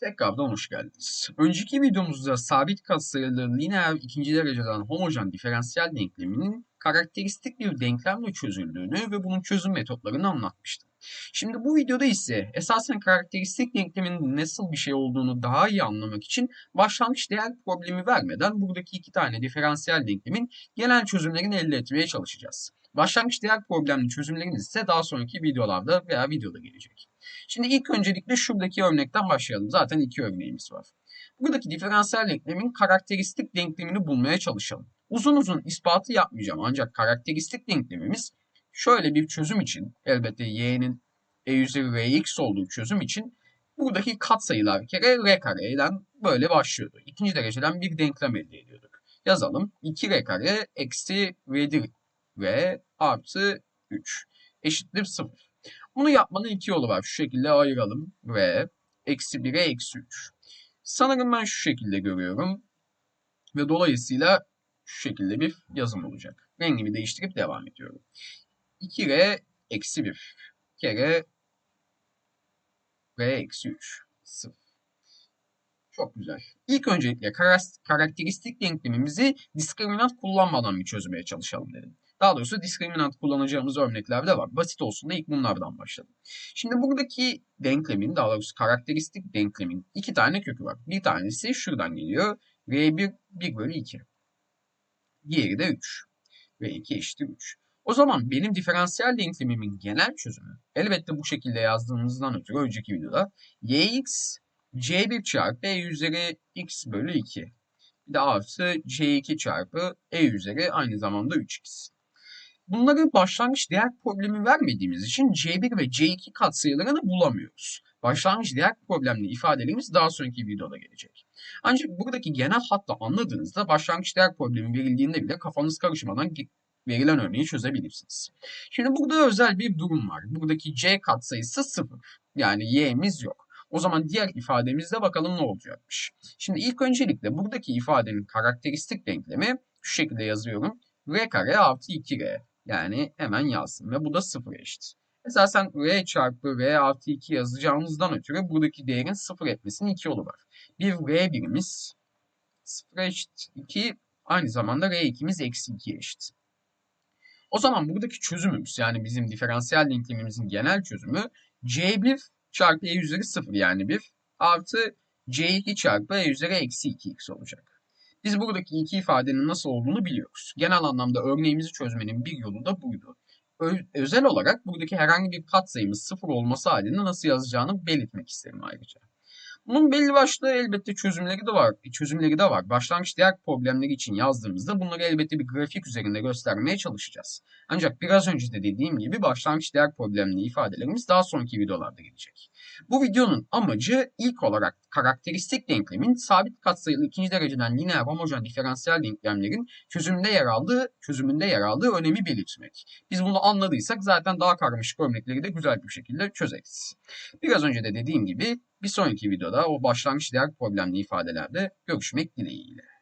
Tekrardan hoş geldiniz. Önceki videomuzda sabit katsayılı lineer ikinci dereceden homojen diferansiyel denkleminin karakteristik bir denklemle çözüldüğünü ve bunun çözüm metotlarını anlatmıştım. Şimdi bu videoda ise esasen karakteristik denklemin nasıl bir şey olduğunu daha iyi anlamak için başlangıç değer problemi vermeden buradaki iki tane diferansiyel denklemin genel çözümlerini elde etmeye çalışacağız. Başlangıç değer problemli çözümleriniz ise daha sonraki videolarda veya videoda gelecek. Şimdi ilk öncelikle şuradaki örnekten başlayalım. Zaten iki örneğimiz var. Buradaki diferansiyel denklemin karakteristik denklemini bulmaya çalışalım. Uzun uzun ispatı yapmayacağım ancak karakteristik denklemimiz şöyle bir çözüm için elbette y'nin e üzeri rx olduğu çözüm için buradaki katsayılar bir kere r kareden böyle başlıyordu. İkinci dereceden bir denklem elde ediyorduk. Yazalım. 2r kare eksi r'dir v artı 3 eşittir 0. Bunu yapmanın iki yolu var. Şu şekilde ayıralım. V eksi 1'e eksi 3. Sanırım ben şu şekilde görüyorum. Ve dolayısıyla şu şekilde bir yazım olacak. Rengimi değiştirip devam ediyorum. 2R eksi 1 kere R eksi 3. 0. Çok güzel. İlk öncelikle karakteristik denklemimizi diskriminant kullanmadan bir çözmeye çalışalım dedim. Daha doğrusu diskriminant kullanacağımız örnekler de var. Basit olsun da ilk bunlardan başladım. Şimdi buradaki denklemin, daha doğrusu karakteristik denklemin iki tane kökü var. Bir tanesi şuradan geliyor. R1 1 bölü 2. Diğeri de 3. V2 eşittir 3. O zaman benim diferansiyel denklemimin genel çözümü elbette bu şekilde yazdığımızdan ötürü önceki videoda yx c1 çarpı e üzeri x bölü 2 bir de artı c2 çarpı e üzeri aynı zamanda 3x. Bunları başlangıç değer problemi vermediğimiz için C1 ve C2 katsayılarını bulamıyoruz. Başlangıç değer problemli ifadelerimiz daha sonraki videoda gelecek. Ancak buradaki genel hatta anladığınızda başlangıç değer problemi verildiğinde bile kafanız karışmadan verilen örneği çözebilirsiniz. Şimdi burada özel bir durum var. Buradaki C katsayısı 0. Yani Y'miz yok. O zaman diğer ifademizde bakalım ne olacakmış. Şimdi ilk öncelikle buradaki ifadenin karakteristik denklemi şu şekilde yazıyorum. R kare artı 2R. Yani hemen yazsın ve bu da 0 eşit. Esasen R çarpı R artı 2 yazacağımızdan ötürü buradaki değerin 0 etmesinin iki yolu var. Bir R birimiz 0 eşit 2 aynı zamanda R2'miz eksi 2 eşit. O zaman buradaki çözümümüz yani bizim diferansiyel denklemimizin genel çözümü C1 çarpı E üzeri 0 yani 1 artı C2 çarpı E üzeri eksi 2x olacak. Biz buradaki iki ifadenin nasıl olduğunu biliyoruz. Genel anlamda örneğimizi çözmenin bir yolu da buydu. Ö özel olarak buradaki herhangi bir katsayımız sıfır olması halinde nasıl yazacağını belirtmek isterim ayrıca. Bunun belli başlı elbette çözümleri de var. Çözümleri de var. Başlangıç değer problemleri için yazdığımızda bunları elbette bir grafik üzerinde göstermeye çalışacağız. Ancak biraz önce de dediğim gibi başlangıç değer problemli ifadelerimiz daha sonraki videolarda gelecek. Bu videonun amacı ilk olarak karakteristik denklemin sabit katsayılı ikinci dereceden lineer homojen diferansiyel denklemlerin çözümünde yer aldığı, çözümünde yer aldığı önemi belirtmek. Biz bunu anladıysak zaten daha karmaşık örnekleri de güzel bir şekilde çözeriz. Biraz önce de dediğim gibi bir sonraki videoda o başlangıç değer problemli ifadelerde görüşmek dileğiyle.